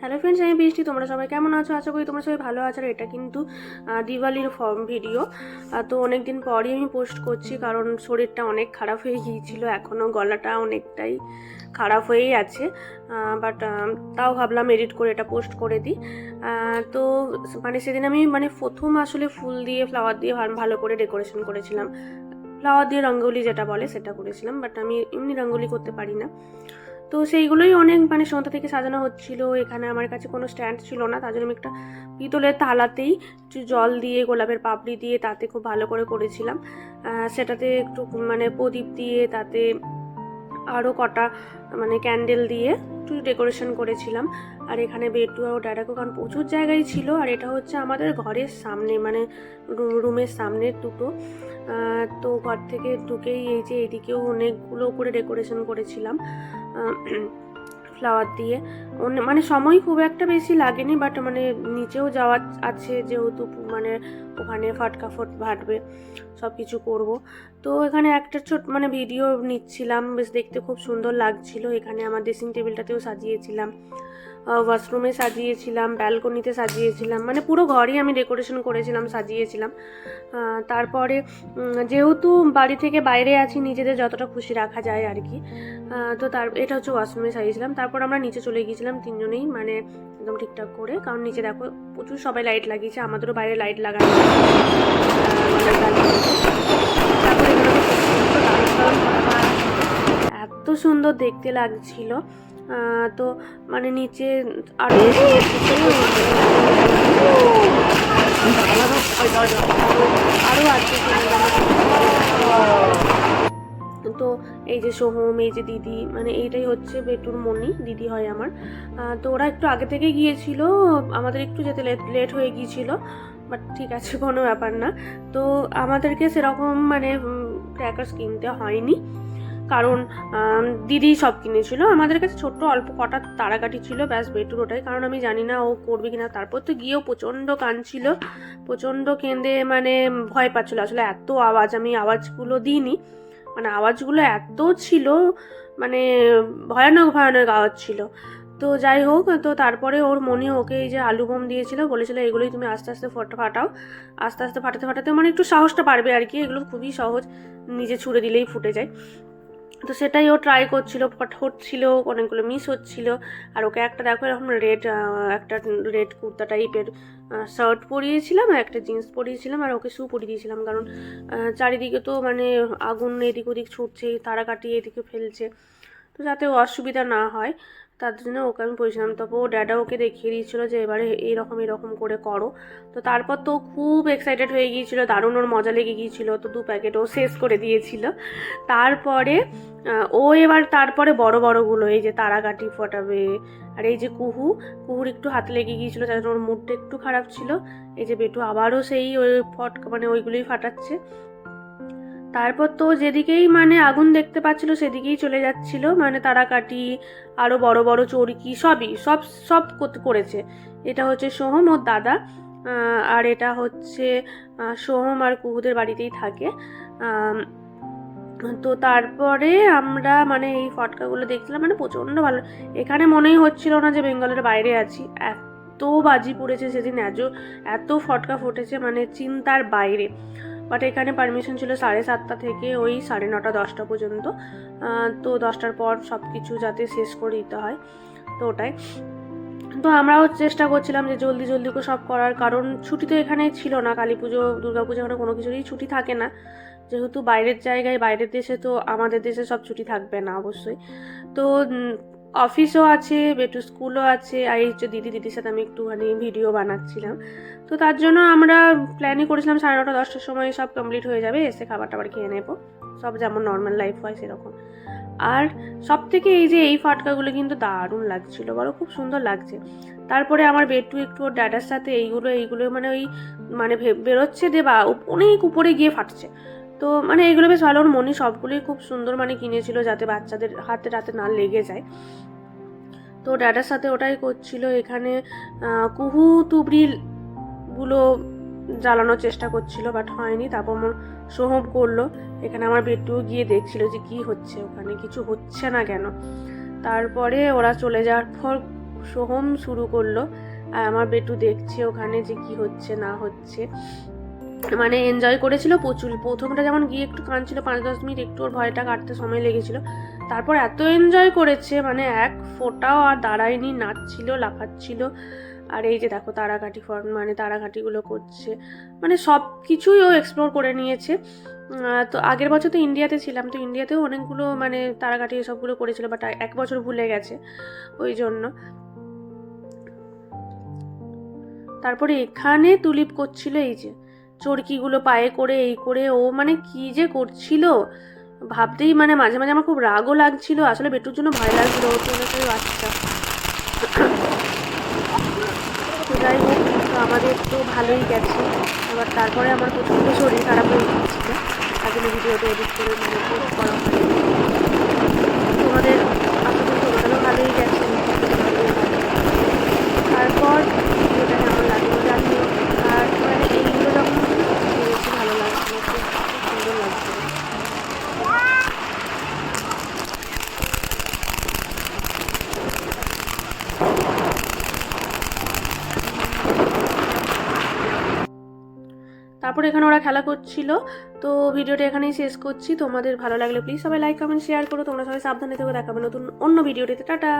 Hello friends আমি বৃষ্টি। তোমরা সবাই কেমন আছো? আশা করি তোমরা সবাই ভালো আছো। এটা কিন্তু দিওয়ালির ফর্ম ভিডিও তো অনেক দিন পরই আমি পোস্ট করছি কারণ শরীরটা অনেক খারাপ হয়ে গিয়েছিল। এখনও গলাটা অনেকটাই খারাপ হয়েই আছে। বাট তাও ভাবলাম এডিট করে এটা পোস্ট করে দিই। তো মানে সেদিন আমি মানে প্রথম আসলে ফুল দিয়ে ফ্লাওয়ার দিয়ে ভালো করে ডেকোরেশন করেছিলাম। ফ্লাওয়ার দিয়ে রঙ্গোলি যেটা বলে সেটা করেছিলাম। বাট আমি এমনি রঙ্গোলি করতে পারি না। তো সেইগুলোই অনেক মানে সন্ধ্যা থেকে সাজানো হচ্ছিল। এখানে আমার কাছে কোনো স্ট্যান্ড ছিল না, তার জন্য আমি একটা পিতলের থালাতেই একটু জল দিয়ে, গোলাপের পাপড়ি দিয়ে তাতে খুব ভালো করে করেছিলাম। সেটাতে একটু মানে প্রদীপ দিয়ে, তাতে আরও কটা মানে ক্যান্ডেল দিয়ে একটু ডেকোরেশন করেছিলাম। আর এখানে বেটু আর ড্যাডাকো কারণ প্রচুর জায়গায় ছিল। আর এটা হচ্ছে আমাদের ঘরের সামনে মানে রুমের সামনে দুটো। তো ঘর থেকে ঢুকেই এই যে এদিকেও অনেকগুলো করে ডেকোরেশন করেছিলাম। 嗯嗯 ফ্লাওয়ার দিয়ে। মানে সময় খুব একটা বেশি লাগেনি বাট মানে নিচেও যাওয়া আছে যেহেতু মানে ওখানে ফাটকা ফট ভাটবে সব কিছু করব। তো এখানে একটা ছোট মানে ভিডিও নিচ্ছিলাম, বেশ দেখতে খুব সুন্দর লাগছিল। এখানে আমার ড্রেসিং টেবিলটাতেও সাজিয়েছিলাম ওয়াশরুমে সাজিয়েছিলাম ব্যালকনিতে সাজিয়েছিলাম মানে পুরো ঘরই আমি ডেকোরেশন করেছিলাম, সাজিয়েছিলাম। তারপরে যেহেতু বাড়ি থেকে বাইরে আছি, নিজেদের যতটা খুশি রাখা যায় আর কি। তো তার, এটা হচ্ছে ওয়াশরুমে সাজিয়েছিলাম। তারপর আমরা নিচে চলে গিয়েছিলাম তিনজনেই মানে একদম ঠিকঠাক করে কারণ নিচে দেখো প্রচুর সবাই লাইট লাগিয়েছে, আমাদেরও বাইরে লাইট লাগানো। তারপর। এত সুন্দর দেখতে লাগছিল তো মানে নিচে আরও আরও আছে তো এই যে সোহম, এই যে দিদি মানে এইটাই হচ্ছে বেটুর মনি দিদি হয় আমার। তো ওরা একটু আগে থেকে গিয়েছিল, আমাদের একটু যেতে লেট লেট হয়ে গিয়েছিল বাট ঠিক আছে, কোনো ব্যাপার না। তো আমাদেরকে সেরকম মানে ক্র্যাকার্স কিনতে হয়নি, কারণ দিদি সব কিনেছিল। আমাদের কাছে ছোট্ট অল্প কটা তারাকাটি ছিল, ব্যাস বেটুর ওটাই। কারণ আমি জানি না ও করবে কিনা। তারপর তো গিয়েও প্রচণ্ড কাঁদছিল, প্রচণ্ড কেঁদে মানে ভয় পাচ্ছিল। আসলে এত আওয়াজ, আমি আওয়াজগুলো দিইনি। মানে আওয়াজগুলো এত ছিল মানে ভয়ানক ভয়ানক আওয়াজ ছিল। তো যাই হোক, তো তারপরে ওর মনে ওকে এই যে আলু বোম দিয়েছিল, বলেছিল এগুলোই তুমি আস্তে আস্তে ফটো ফাটাও। আস্তে আস্তে ফাটাতে ফাটাতে মানে একটু সাহসটা পারবে আর কি, এগুলো খুবই সহজ, নিজে ছুড়ে দিলেই ফুটে যায়। তো সেটাই ও ট্রাই করছিল ফট হচ্ছিল অনেকগুলো মিস হচ্ছিল। আর ওকে একটা দেখো এরকম রেড একটা রেড কুর্তা টাইপের শার্ট পরিয়েছিলাম আর একটা জিন্স পরিয়েছিলাম আর ওকে শ্যু পরিয়ে দিয়েছিলাম। কারণ চারিদিকে তো মানে আগুন এদিক ওদিক ছুটছে, তারা কাটিয়ে এদিকে ফেলছে। তো যাতে অসুবিধা না হয়। তার জন্য ওকে আমি পরিয়েছিলাম তারপর ও ড্যাডা ওকে দেখিয়ে দিয়েছিলো যে এবারে এরকম এরকম করে করো। তো তারপর তো খুব এক্সাইটেড হয়ে গিয়েছিল, দারুণ ওর মজা লেগে গিয়েছিল, তো দু প্যাকেট ও শেষ করে দিয়েছিল। তারপরে ও এবার তারপরে বড় বড়গুলো এই যে তারাকাটি ফটাবে, আর এই যে কুহু, কুহুর একটু হাতে লেগে গিয়েছিল জন্য ওর মুডটা একটু খারাপ ছিল। এই যে বেটু আবারও সেই ওই ফট মানে ওইগুলোই ফাটাচ্ছে। তারপর তো যেদিকেই মানে আগুন দেখতে পাচ্ছিল সেদিকেই চলে যাচ্ছিল। মানে তারাকাটি আরও বড় বড় চরকি, সবই, সব সব করেছে। এটা হচ্ছে সোহম ওর দাদা আর এটা হচ্ছে সোহম আর কুহুদের বাড়িতেই থাকে। তো তারপরে আমরা মানে এই ফটকাগুলো দেখছিলাম মানে প্রচণ্ড ভালো। এখানে মনেই হচ্ছিল না যে বেঙ্গলের বাইরে আছি। এত বাজি পড়েছে সেদিন, এত এত ফটকা ফুটেছে মানে চিন্তার বাইরে। বাট এখানে পারমিশন ছিল সাড়ে সাতটা থেকে ওই সাড়ে নটা, দশটা পর্যন্ত। তো দশটার পর সব কিছু যাতে শেষ করে দিতে হয়, তো ওটাই। তো আমরাও চেষ্টা করছিলাম যে জলদি জলদি করে সব করার, কারণ ছুটি তো এখানে ছিল না। কালী পুজো, দুর্গা পুজো এখানে কোনো কিছুরই ছুটি থাকে না। যেহেতু বাইরের জায়গায়, বাইরের দেশে তো আমাদের দেশে সব ছুটি থাকবে না অবশ্যই। তো অফিসও আছে বেটু স্কুলও আছে, আর এই দিদি, দিদির সাথে আমি একটুখানি ভিডিও বানাচ্ছিলাম। তো তার জন্য আমরা প্ল্যানই করেছিলাম সাড়ে নটা, দশটার সময় সব কমপ্লিট হয়ে যাবে, এসে খাবার টাবার খেয়ে নেব। সব যেমন নর্মাল লাইফ হয় সেরকম। আর সব থেকে এই যে এই ফাটকাগুলো কিন্তু দারুণ লাগছিল, বলো, খুব সুন্দর লাগছে। তারপরে আমার বেটু একটু ওর ড্যাডার সাথে এইগুলো এইগুলো মানে ওই মানে বেরোচ্ছে যে বা, অনেক উপরে গিয়ে ফাটছে। তো মানে এগুলো বেশ ভালো। ওর মনি সবগুলোই খুব সুন্দর মানে কিনেছিল যাতে বাচ্চাদের হাতে রাতে না লেগে যায়। তো ড্যাডার সাথে ওটাই করছিল। এখানে কুহু তুবড়ি গুলো জ্বালানোর চেষ্টা করছিল বাট হয়নি। তারপর আমার সোহম করল। এখানে আমার বেটু গিয়ে দেখছিল যে কি হচ্ছে ওখানে। কিছু হচ্ছে না কেন? তারপরে ওরা চলে যাওয়ার পর সোহম শুরু করল। আর আমার বেটু দেখছে ওখানে যে কি হচ্ছে, না হচ্ছে। মানে এনজয় করেছিল প্রচুর। প্রথমটা যেমন গিয়ে একটু কাঁদছিল, পাঁচ দশ মিনিট একটু ওর ভয়টা কাটতে সময় লেগেছিল। তারপর এত এনজয় করেছে মানে এক ফোটাও আর দাঁড়ায়নি, নাচছিল, লাফাচ্ছিল। আর এই যে দেখো তারাঘাটি ফর্ম মানে তারাকাঠিগুলো করছে। মানে সব কিছুই ও এক্সপ্লোর করে নিয়েছে। তো আগের বছর তো ইন্ডিয়াতে ছিলাম, তো ইন্ডিয়াতেও অনেকগুলো মানে তারাকাঠি সবগুলো করেছিল বাট এক বছর ভুলে গেছে ওই জন্য। তারপরে এখানে তুলিপ করছিল এই যে। চরকিগুলো পায়ে করে, এই করে, ও মানে কি যে করছিল? ভাবতেই মানে মাঝে মাঝে আমার খুব রাগও লাগছিল। আসলে বেটুর জন্য ভয় লাগছিল ও তো বাচ্চা। যাই হোক কিন্তু আমাদের তো ভালোই গেছে। এবার তারপরে আমার প্রচণ্ড শরীর খারাপ হয়ে গিয়েছিল। তার ভিডিওটা এডিট করে মানে করা হয়নি। তারপর এখানে ওরা খেলা করছিল। তো ভিডিওটা এখানেই শেষ করছি। তোমাদের ভালো লাগলে প্লিজ সবাই লাইক কমেন্ট শেয়ার করো। তোমরা সবাই সাবধানে থেকে। দেখাবে নতুন অন্য ভিডিওটিতে টাটা!